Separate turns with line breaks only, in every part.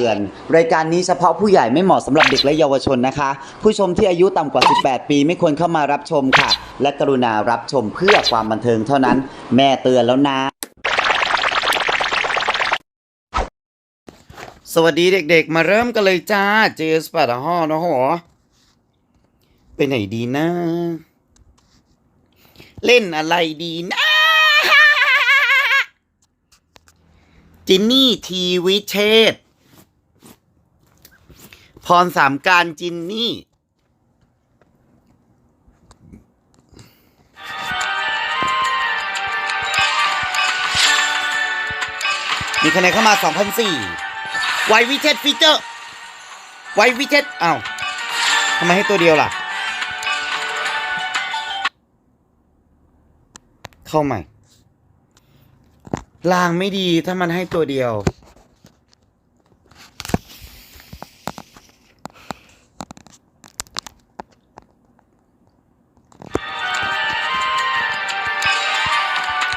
ตือน รายการนี้เฉพาะผู้ใหญ่ไม่เหมาะสำหรับเด็กและเยาวชนนะคะ ผู้ชมที่อายุต่ำกว่า 18 ปีไม่ควรเข้ามารับชมค่ะ และกรุณารับชมเพื่อความบันเทิงเท่านั้น แม่เตือนแล้วนะ สวัสดีเด็กๆ มาเริ่มกันเลยจ้าเจสปัดห่อนะหอไปไหนดีนะ เล่นอะไรดีนะจินนี่ทีวิเชษ พรสามการจินนี่ มีคะแนนเข้ามา 2,004ไววิเชษฟีเจอร์ ไววิเชษอ้าวทำไมให้ตัวเดียวล่ะ เข้าใหม่ลางไม่ดีถ้ามันให้ตัวเดียว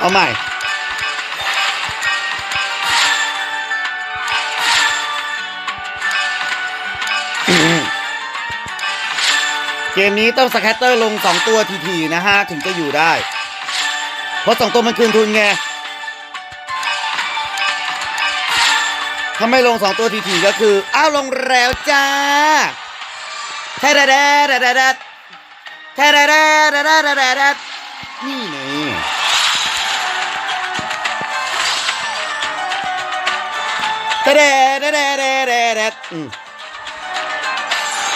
เอาใหม่ เกมนี้ต้องสแคตเตอร์ลงสองตัวทีๆนะฮะ ถึงจะอยู่ได้ เพราะสองตัวมันคืนทุนไงถ้าไม่ลงสองตัวทีๆก็คือ อ้าวลงแล้วจ้าแท้แท้แท้แท้แท้แท้แท้แท้แท้แท้แท้แท้แท้นี่นี่ เดเดเดเดเดเดอืม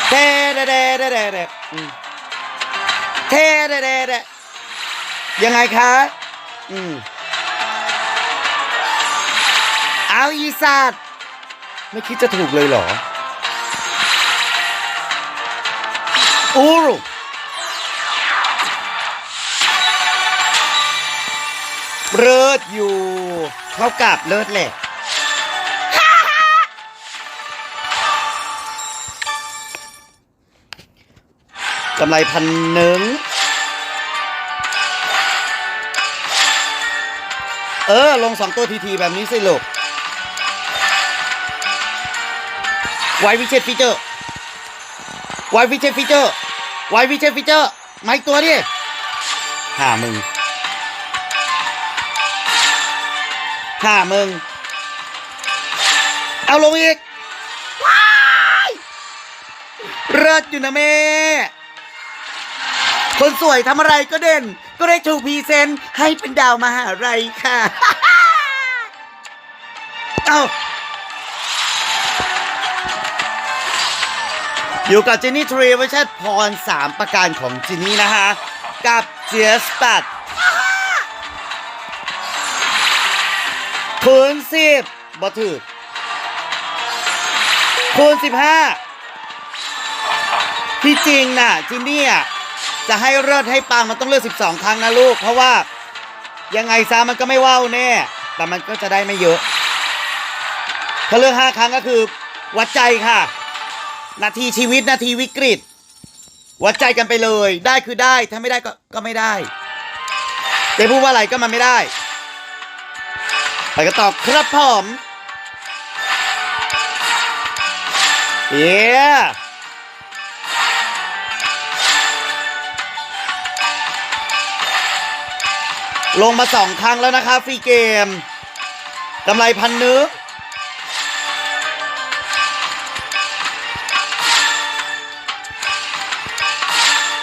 เดเดเดเดเดเดอืมเดเดเดเดยังไงคะอืมเอาอีสัตว์ไม่คิดจะถูกเลยเหรออูรุเลิศอยู่ เขากลับเลิศแหละ กำไรพันหนึ่งเออ ลงสองตัวทีทีแบบนี้สิลูกไววิเชษฟีเจอร์ไววิเชษฟีเจอร์ไววิเชษฟีเจอร์มาอีกตัวดิห้ามึงห้ามึง เอาลงอีกว้ายเลิศอยู่นะแม่ คนสวยทำอะไรก็เด่น ก็ได้ถูกพรีเซนต์ให้เป็นดาวมหาลัยค่ะ เอ้าอยู่กับจินนี่ทรีวอร์ชันพรสามประการของจินนี่นะฮะกับเจสตัดคูณสิบบอถือคูณสิบห้าที่จริงน่ะจินนี่อะ จะให้เลิศให้ปังมันต้องเลือก 12 ครั้งนะลูก เพราะว่ายังไงซะมันก็ไม่ว่าวแน่ แต่มันก็จะได้ไม่เยอะถ้าเลือก 5 ครั้งก็คือ วัดใจค่ะ นาทีชีวิตนาทีวิกฤต วัดใจกันไปเลย ได้คือได้ ถ้าไม่ได้ก็ก็ไม่ได้จะพูดว่าอะไรก็มันไม่ได้ ไปกันต่อครับผมเย้ ลงมาสองครั้งแล้วนะคะฟรีเกมกำไรพันนึก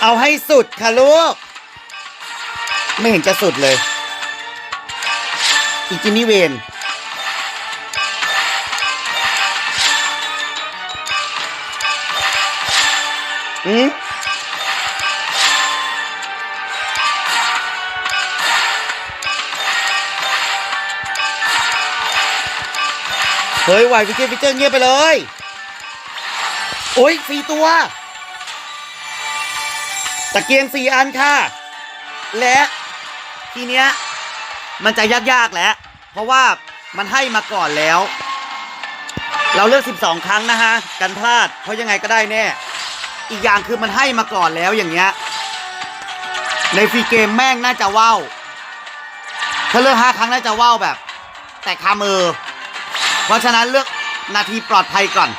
เอาให้สุดค่ะลูก ไม่เห็นจะสุดเลย อีกินี่เวน เฮ้ยไหวฟิเจอร์ฟิเจอร์เงียบไปเลย โอ้ยสี่ตัว ตะเกียงสี่อันค่ะ และทีเนี้ยมันจะยากๆแล้ว เพราะว่ามันให้มาก่อนแล้ว เราเลือก 12 ครั้งนะฮะ กันพลาด เพราะยังไงก็ได้แน่ อีกอย่างคือมันให้มาก่อนแล้วอย่างเงี้ย ในฟรีเกมแม่งน่าจะว่าวถ้าเลือก5ครั้งน่าจะว่าวแบบ แต่คามือ เพราะฉะนั้นเลือกนาทีปลอดภัยก่อน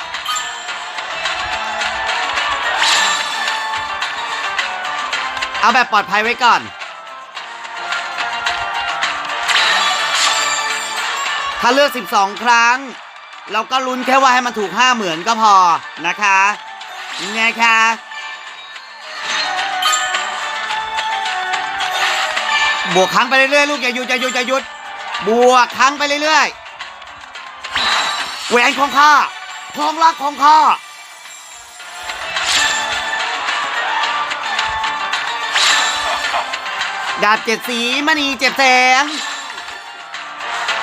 เอาแบบปลอดภัยไว้ก่อน ถ้าเลือก 12 ครั้ง เราก็ลุ้นแค่ว่าให้มันถูก 5 เหมือนก็พอนะคะนะคะบวกครั้งไปเรื่อยๆลูกอย่าหยุดอย่าหยุดอย่าหยุดบวกครั้งไปเรื่อยๆ แหวนของข้าของรักของข้าดาบเจ็ดสีมณีเจ็ดแสง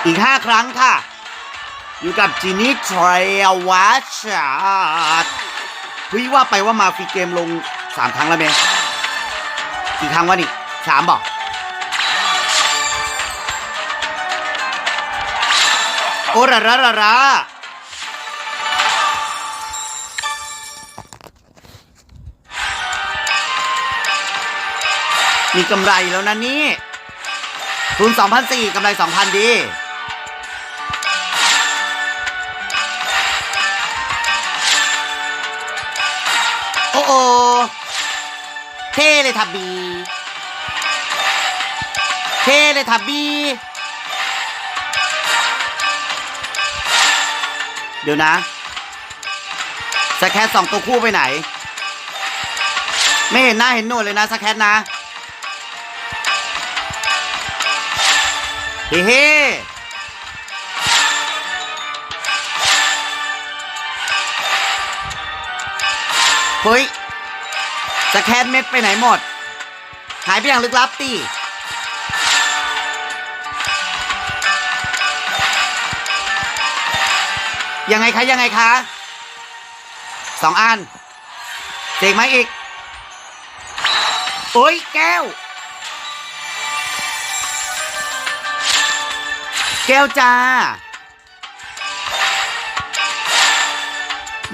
อีกห้าครั้งค่ะ อยู่กับจีนี่ทรวัชาร์ดเฮ้ยว่าไปว่ามาฟรีเกมลงสามครั้งแล้วเมกี่ครั้งวะนี่สามบอกโอ้ระระระระ มีกำไรแล้วนะนี่ทุน2,004กำไร 2,000 ดีโอ้โอเท่เลยทับบีเท่เลยทับบีเดี๋ยวนะสแคทสองตัวคู่ไปไหน ไม่เห็นหน้าเห็นหนวดเลยนะสแคทนะ เฮ้เฮ้เฮ้ยสแคทเม็ดไปไหนหมด หายไปอย่างลึกลับตียังไงคะยังไงคะสองอันเสกไหมอีก โอ้ยแก้ว แก้วจ้า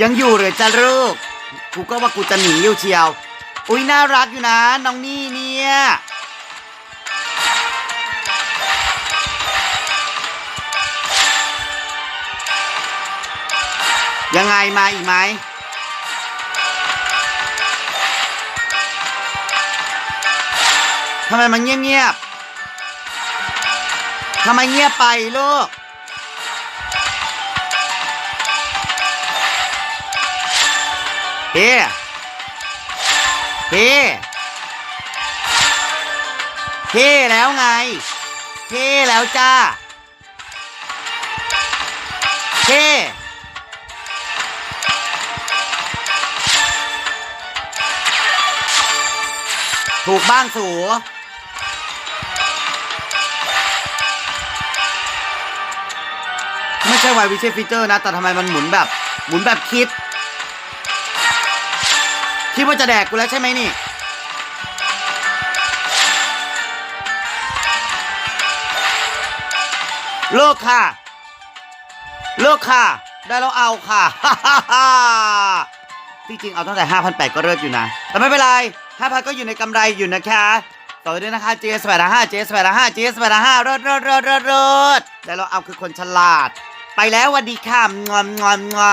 ยังอยู่หรือจ้าลูก กูก็ว่ากูจะหนีอยู่เชียว อุ้ยน่ารักอยู่นะ น้องนี่เนี่ยยังไงมาอีกไหมทำไมมันเงียบๆ ทำไมเงียบไปลูกเฮ้เฮ้เฮ้แล้วไงเฮ้แล้วจ้าเฮ้ถูกบ้างสู ช่ไววิเชฟีเจอร์นะ แต่ทำไมมันหมุนแบบ หมุนแบบคิด คิดว่าจะแดกกูแล้วใช่ไหมนี่ เลิกค่ะ เลิกค่ะ ได้แล้วเอาค่ะ ที่จริงเอาตั้งแต่ 5,800 ก็เลิกอยู่นะ แต่ไม่เป็นไร 5,000 ก็อยู่ในกำไรอยู่นะคะต่อด้วยนะคะ JS 8 5 JS 8 5 JS 8 5เริดเริดเริดเริดเริดได้แล้วเอาคือคนฉลาด ไปแล้วสวัสดีค่ะงอมงอมงอ